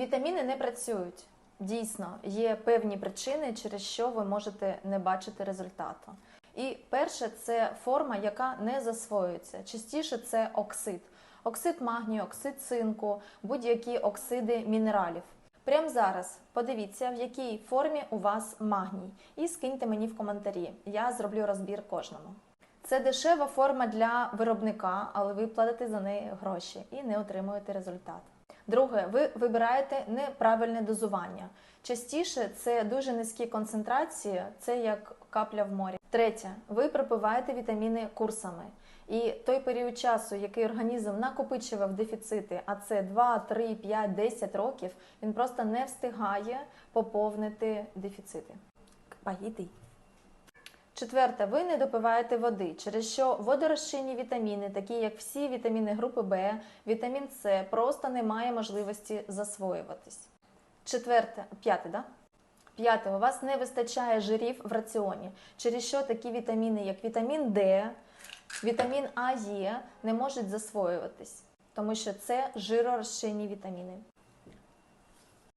Вітаміни не працюють. Дійсно, є певні причини, через що ви можете не бачити результату. І перше, це форма, яка не засвоюється. Частіше це оксид. Оксид магнію, оксид цинку, будь-які оксиди мінералів. Прямо зараз подивіться, в якій формі у вас магній, і скиньте мені в коментарі. Я зроблю розбір кожному. Це дешева форма для виробника, але ви платите за неї гроші і не отримуєте результат. Друге, ви вибираєте неправильне дозування. Частіше це дуже низькі концентрації, це як капля в морі. Третє, ви пропиваєте вітаміни курсами. І той період часу, який організм накопичував дефіцити, а це 2, 3, 5, 10 років, він просто не встигає поповнити дефіцити. Поїдий. Четверте, ви не допиваєте води, через що водорозчинні вітаміни, такі як всі вітаміни групи Б, вітамін С, просто не має можливості засвоюватись. Четверте, п'яте, да? П'яте, у вас не вистачає жирів в раціоні, через що такі вітаміни, як вітамін Д, вітамін А, Е, не можуть засвоюватись, тому що це жиророзчинні вітаміни.